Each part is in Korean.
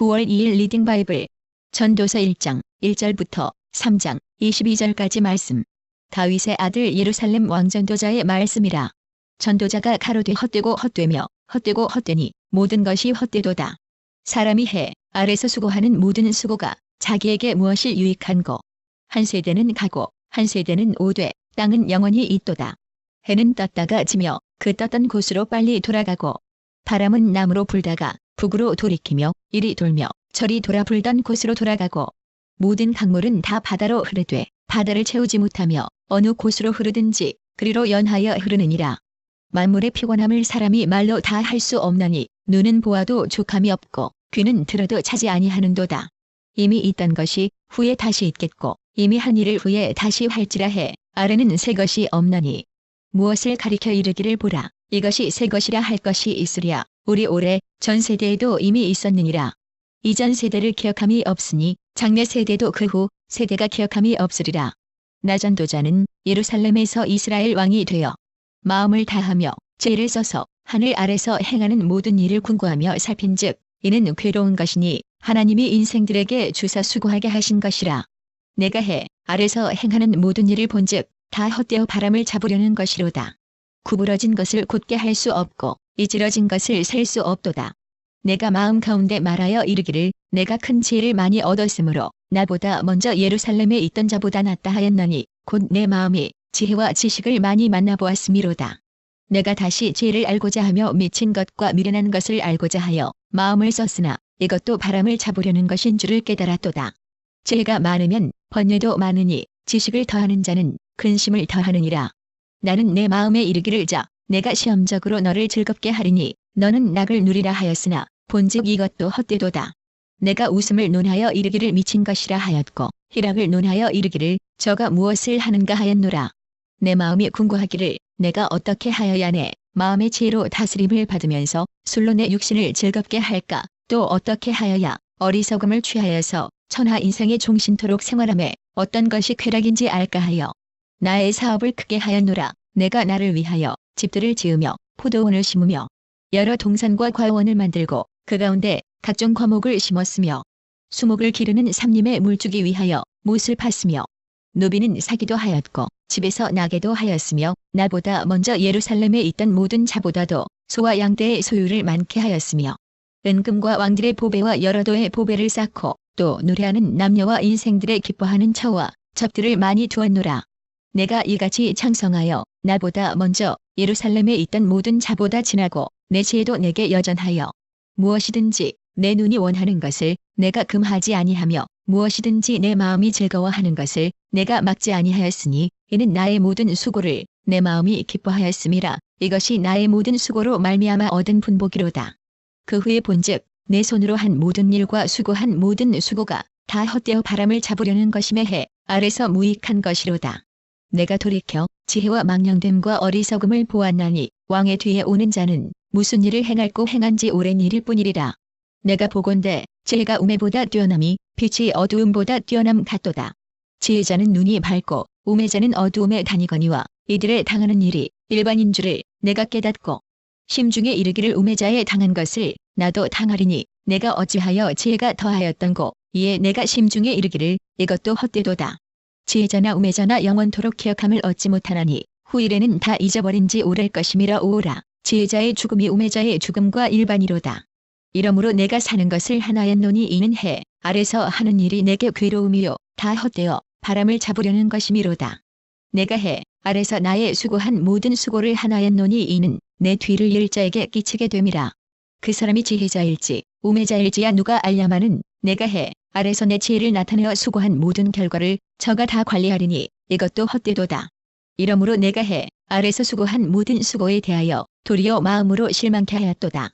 9월 2일 리딩 바이블 전도서 1장 1절부터 3장 22절까지 말씀. 다윗의 아들 예루살렘 왕 전도자의 말씀이라. 전도자가 가로되 헛되고 헛되며 헛되고 헛되니 모든 것이 헛되도다. 사람이 해 아래서 수고하는 모든 수고가 자기에게 무엇이 유익한고 한 세대는 가고 한 세대는 오되 땅은 영원히 있도다. 해는 떴다가 지며 그 떴던 곳으로 빨리 돌아가고 바람은 남으로 불다가 북으로 돌이키며 이리 돌며 저리 돌아 불던 곳으로 돌아가고 모든 강물은 다 바다로 흐르되 바다를 채우지 못하며 어느 곳으로 흐르든지 그리로 연하여 흐르느니라. 만물의 피곤함을 사람이 말로 다 할 수 없나니 눈은 보아도 족함이 없고 귀는 들어도 차지 아니하는도다. 이미 있던 것이 후에 다시 있겠고 이미 한 일을 후에 다시 할지라 해 아래는 새 것이 없나니 무엇을 가리켜 이르기를 보라 이것이 새 것이라 할 것이 있으랴 우리 올해 전 세대에도 이미 있었느니라 이전 세대를 기억함이 없으니 장래 세대도 그 후 세대가 기억함이 없으리라 나전도자는 예루살렘에서 이스라엘 왕이 되어 마음을 다하며 죄를 써서 하늘 아래서 행하는 모든 일을 궁구하며 살핀 즉 이는 괴로운 것이니 하나님이 인생들에게 주사 수고하게 하신 것이라. 내가 해 아래서 행하는 모든 일을 본즉 다 헛되어 바람을 잡으려는 것이로다. 구부러진 것을 곧게 할 수 없고 이지러진 것을 셀 수 없도다. 내가 마음 가운데 말하여 이르기를 내가 큰 지혜를 많이 얻었으므로 나보다 먼저 예루살렘에 있던 자보다 낫다 하였나니 곧 내 마음이 지혜와 지식을 많이 만나보았음이로다. 내가 다시 지혜를 알고자 하며 미친 것과 미련한 것을 알고자 하여 마음을 썼으나 이것도 바람을 잡으려는 것인 줄을 깨달았도다. 지혜가 많으면 번뇌도 많으니 지식을 더하는 자는 근심을 더하느니라. 나는 내 마음에 이르기를 자 내가 시험적으로 너를 즐겁게 하리니 너는 낙을 누리라 하였으나 본즉 이것도 헛되도다. 내가 웃음을 논하여 이르기를 미친 것이라 하였고 희락을 논하여 이르기를 저가 무엇을 하는가 하였노라. 내 마음이 궁구하기를 내가 어떻게 하여야 내 마음의 지혜로 다스림을 받으면서 술로 내 육신을 즐겁게 할까 또 어떻게 하여야 어리석음을 취하여서 천하 인생의 종신토록 생활함에 어떤 것이 쾌락인지 알까 하여 나의 사업을 크게 하였노라 내가 나를 위하여 집들을 지으며 포도원을 심으며 여러 동산과 과원을 만들고 그 가운데 각종 과목을 심었으며 수목을 기르는 삼림에 물주기 위하여 못을 팠으며 노비는 사기도 하였고 집에서 나게도 하였으며 나보다 먼저 예루살렘에 있던 모든 자보다도 소와 양떼의 소유를 많게 하였으며 은금과 왕들의 보배와 여러 도의 보배를 쌓고 또 노래하는 남녀와 인생들의 기뻐하는 처와 접들을 많이 두었노라. 내가 이같이 창성하여 나보다 먼저 예루살렘에 있던 모든 자보다 지나고 내 지혜도 내게 여전하여 무엇이든지 내 눈이 원하는 것을 내가 금하지 아니하며 무엇이든지 내 마음이 즐거워하는 것을 내가 막지 아니하였으니 이는 나의 모든 수고를 내 마음이 기뻐하였음이라 이것이 나의 모든 수고로 말미암아 얻은 분복이로다. 그 후에 본즉 내 손으로 한 모든 일과 수고한 모든 수고가 다 헛되어 바람을 잡으려는 것임에 해 아래서 무익한 것이로다. 내가 돌이켜 지혜와 망령됨과 어리석음을 보았나니 왕의 뒤에 오는 자는 무슨 일을 행할고 행한 지 오랜 일일 뿐이리라. 내가 보건대 지혜가 우매보다 뛰어남이 빛이 어두움보다 뛰어남 같도다. 지혜자는 눈이 밝고 우매자는 어두움에 다니거니와 이들의 당하는 일이 일반인 줄을 내가 깨닫고 심중에 이르기를 우매자에 당한 것을 나도 당하리니 내가 어찌하여 지혜가 더하였던고 이에 내가 심중에 이르기를 이것도 헛되도다. 지혜자나 우매자나 영원토록 기억함을 얻지 못하나니 후일에는 다 잊어버린 지 오랄 것임이라 오오라. 지혜자의 죽음이 우매자의 죽음과 일반이로다. 이러므로 내가 사는 것을 하나였노니 이는 해 아래서 하는 일이 내게 괴로움이요 다 헛되어 바람을 잡으려는 것이미로다. 내가 해 아래서 나의 수고한 모든 수고를 하나였노니 이는 내 뒤를 일자에게 끼치게 됨이라. 그 사람이 지혜자일지 우매자일지야 누가 알냐마는 내가 해 아래서 내 지혜를 나타내어 수고한 모든 결과를 저가 다 관리하리니 이것도 헛되도다. 이러므로 내가 해 아래서 수고한 모든 수고에 대하여 도리어 마음으로 실망케 하였도다.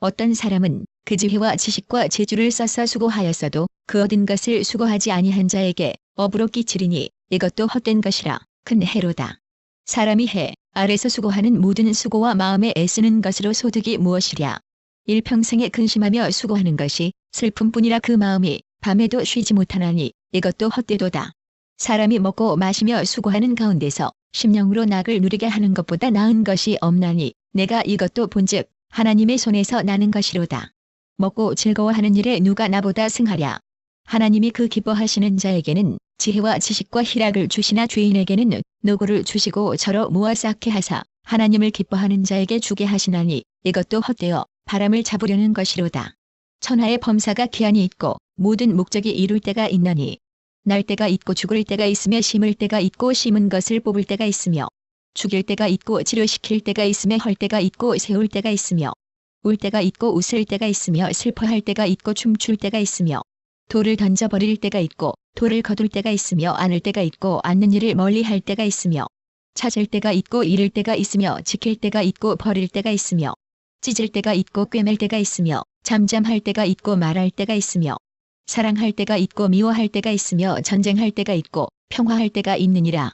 어떤 사람은 그 지혜와 지식과 재주를 써서 수고하였어도 그 얻은 것을 수고하지 아니한 자에게 업으로 끼치리니 이것도 헛된 것이라 큰 해로다. 사람이 해 아래서 수고하는 모든 수고와 마음에 애쓰는 것으로 소득이 무엇이랴. 일평생에 근심하며 수고하는 것이 슬픔뿐이라 그 마음이 밤에도 쉬지 못하나니 이것도 헛되도다. 사람이 먹고 마시며 수고하는 가운데서 심령으로 낙을 누리게 하는 것보다 나은 것이 없나니 내가 이것도 본즉 하나님의 손에서 나는 것이로다. 먹고 즐거워하는 일에 누가 나보다 승하랴. 하나님이 그 기뻐하시는 자에게는 지혜와 지식과 희락을 주시나 죄인에게는 노고를 주시고 저로 모아 쌓게 하사 하나님을 기뻐하는 자에게 주게 하시나니 이것도 헛되어 바람을 잡으려는 것이로다. 천하의 범사가 기한이 있고 모든 목적이 이룰 때가 있나니 날 때가 있고 죽을 때가 있으며 심을 때가 있고 심은 것을 뽑을 때가 있으며 죽일 때가 있고 치료시킬 때가 있으며 헐 때가 있고 세울 때가 있으며 울 때가 있고 웃을 때가 있으며 슬퍼할 때가 있고 춤출 때가 있으며 돌을 던져버릴 때가 있고 돌을 거둘 때가 있으며 안을 때가 있고 앉는 일을 멀리 할 때가 있으며 찾을 때가 있고 잃을 때가 있으며 지킬 때가 있고 버릴 때가 있으며 찢을 때가 있고 꿰맬 때가 있으며 잠잠할 때가 있고 말할 때가 있으며 사랑할 때가 있고 미워할 때가 있으며 전쟁할 때가 있고 평화할 때가 있느니라.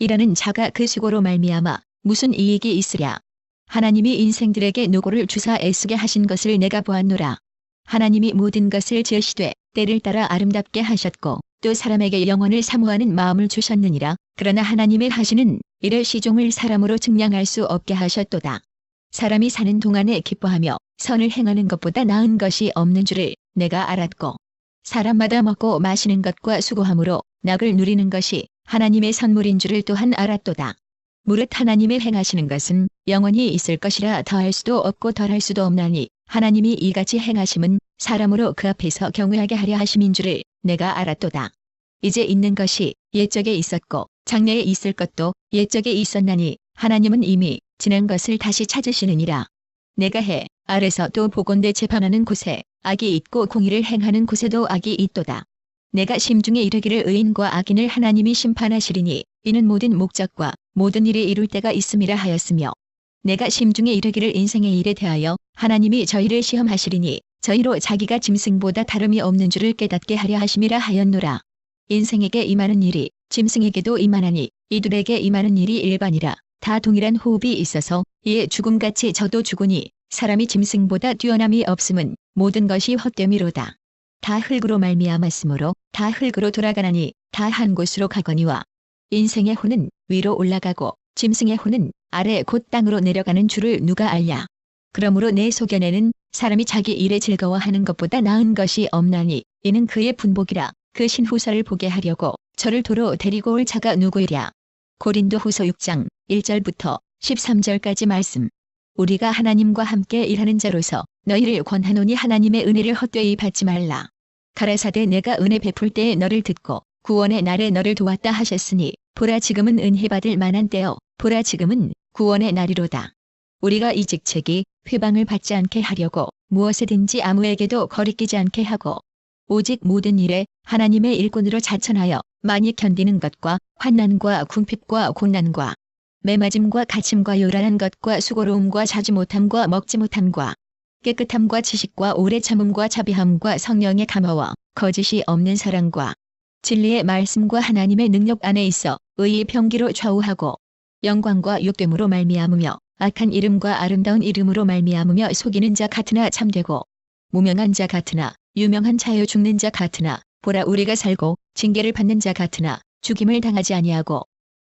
이라는 자가 그 수고로 말미암아 무슨 이익이 있으랴. 하나님이 인생들에게 노고를 주사 애쓰게 하신 것을 내가 보았노라. 하나님이 모든 것을 지으시되 때를 따라 아름답게 하셨고 또 사람에게 영혼을 사모하는 마음을 주셨느니라. 그러나 하나님의 하시는 이를 시종을 사람으로 증량할 수 없게 하셨도다. 사람이 사는 동안에 기뻐하며 선을 행하는 것보다 나은 것이 없는 줄을 내가 알았고 사람마다 먹고 마시는 것과 수고함으로 낙을 누리는 것이 하나님의 선물인 줄을 또한 알았도다. 무릇 하나님의 행하시는 것은 영원히 있을 것이라 더할 수도 없고 덜할 수도 없나니 하나님이 이같이 행하심은 사람으로 그 앞에서 경외하게 하려 하심인 줄을 내가 알았도다. 이제 있는 것이 옛적에 있었고 장래에 있을 것도 옛적에 있었나니 하나님은 이미 지난 것을 다시 찾으시느니라. 내가 해 아래서 또 보건대 재판하는 곳에 악이 있고 공의를 행하는 곳에도 악이 있도다. 내가 심중에 이르기를 의인과 악인을 하나님이 심판하시리니 이는 모든 목적과 모든 일이 이룰 때가 있음이라 하였으며 내가 심중에 이르기를 인생의 일에 대하여 하나님이 저희를 시험하시리니 저희로 자기가 짐승보다 다름이 없는 줄을 깨닫게 하려 하심이라 하였노라. 인생에게 임하는 일이 짐승에게도 임하나니 이들에게 임하는 일이 일반이라 다 동일한 호흡이 있어서 이에 죽음같이 저도 죽으니 사람이 짐승보다 뛰어남이 없음은 모든 것이 헛됨이로다. 다 흙으로 말미암았으므로 다 흙으로 돌아가나니 다 한 곳으로 가거니와 인생의 혼은 위로 올라가고 짐승의 혼은 아래 곧 땅으로 내려가는 줄을 누가 알랴. 그러므로 내 소견에는 사람이 자기 일에 즐거워하는 것보다 나은 것이 없나니 이는 그의 분복이라 그 신후서를 보게 하려고 저를 도로 데리고 올 자가 누구이랴. 고린도 후서 6장 1절부터 13절까지 말씀. 우리가 하나님과 함께 일하는 자로서 너희를 권하노니 하나님의 은혜를 헛되이 받지 말라. 가라사대 내가 은혜 베풀 때에 너를 듣고 구원의 날에 너를 도왔다 하셨으니 보라 지금은 은혜 받을 만한 때요 보라 지금은 구원의 날이로다. 우리가 이 직책이 회방을 받지 않게 하려고 무엇에든지 아무에게도 거리끼지 않게 하고 오직 모든 일에 하나님의 일꾼으로 자천하여 많이 견디는 것과 환난과 궁핍과 곤난과 매맞음과 갇힘과 요란한 것과 수고로움과 자지 못함과 먹지 못함과 깨끗함과 지식과 오래 참음과 자비함과 성령의 감화와 거짓이 없는 사랑과 진리의 말씀과 하나님의 능력 안에 있어 의의 평기로 좌우하고 영광과 욕됨으로 말미암으며 악한 이름과 아름다운 이름으로 말미암으며 속이는 자 같으나 참되고 무명한 자 같으나 유명한 자여 죽는 자 같으나 보라 우리가 살고 징계를 받는 자 같으나 죽임을 당하지 아니하고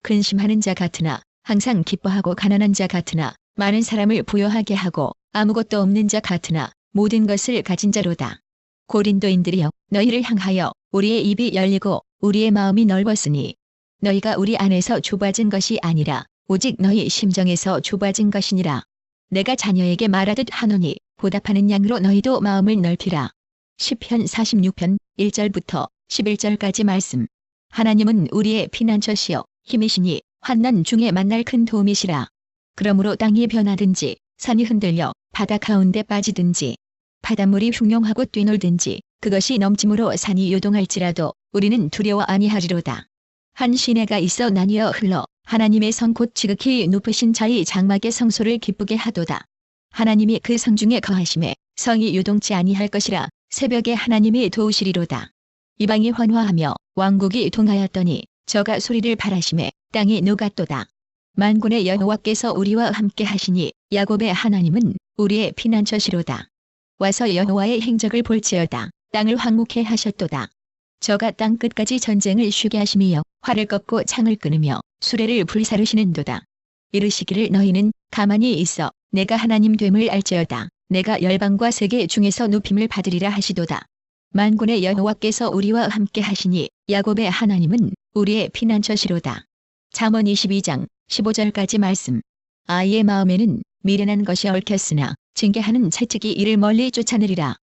근심하는 자 같으나 항상 기뻐하고 가난한 자 같으나 많은 사람을 부여하게 하고 아무것도 없는 자 같으나 모든 것을 가진 자로다. 고린도인들이여 너희를 향하여 우리의 입이 열리고 우리의 마음이 넓었으니 너희가 우리 안에서 좁아진 것이 아니라 오직 너희 심정에서 좁아진 것이니라. 내가 자녀에게 말하듯 하노니 보답하는 양으로 너희도 마음을 넓히라. 10편 46편 1절부터 11절까지 말씀. 하나님은 우리의 피난처시여 힘이시니 환난 중에 만날 큰 도움이시라. 그러므로 땅이 변하든지 산이 흔들려 바다 가운데 빠지든지 바닷물이 흉용하고 뛰놀든지 그것이 넘침으로 산이 요동할지라도 우리는 두려워 아니하리로다. 한 시내가 있어 나뉘어 흘러 하나님의 성 곧 지극히 높으신 자의 장막의 성소를 기쁘게 하도다. 하나님이 그 성 중에 거하심에 성이 요동치 아니할 것이라 새벽에 하나님이 도우시리로다. 이방이 환화하며 왕국이 동하였더니 저가 소리를 바라심에 땅이 녹았도다. 만군의 여호와께서 우리와 함께 하시니 야곱의 하나님은 우리의 피난처시로다. 와서 여호와의 행적을 볼지어다. 땅을 황묵해 하셨도다. 저가 땅 끝까지 전쟁을 쉬게 하심이여 활을 꺾고 창을 끊으며 수레를 불사르시는도다. 이르시기를 너희는 가만히 있어 내가 하나님 됨을 알지어다. 내가 열방과 세계 중에서 높임을 받으리라 하시도다. 만군의 여호와께서 우리와 함께 하시니 야곱의 하나님은 우리의 피난처시로다. 잠언 22장 15절까지 말씀. 아이의 마음에는 미련한 것이 얽혔으나 징계하는 채찍이 이를 멀리 쫓아내리라.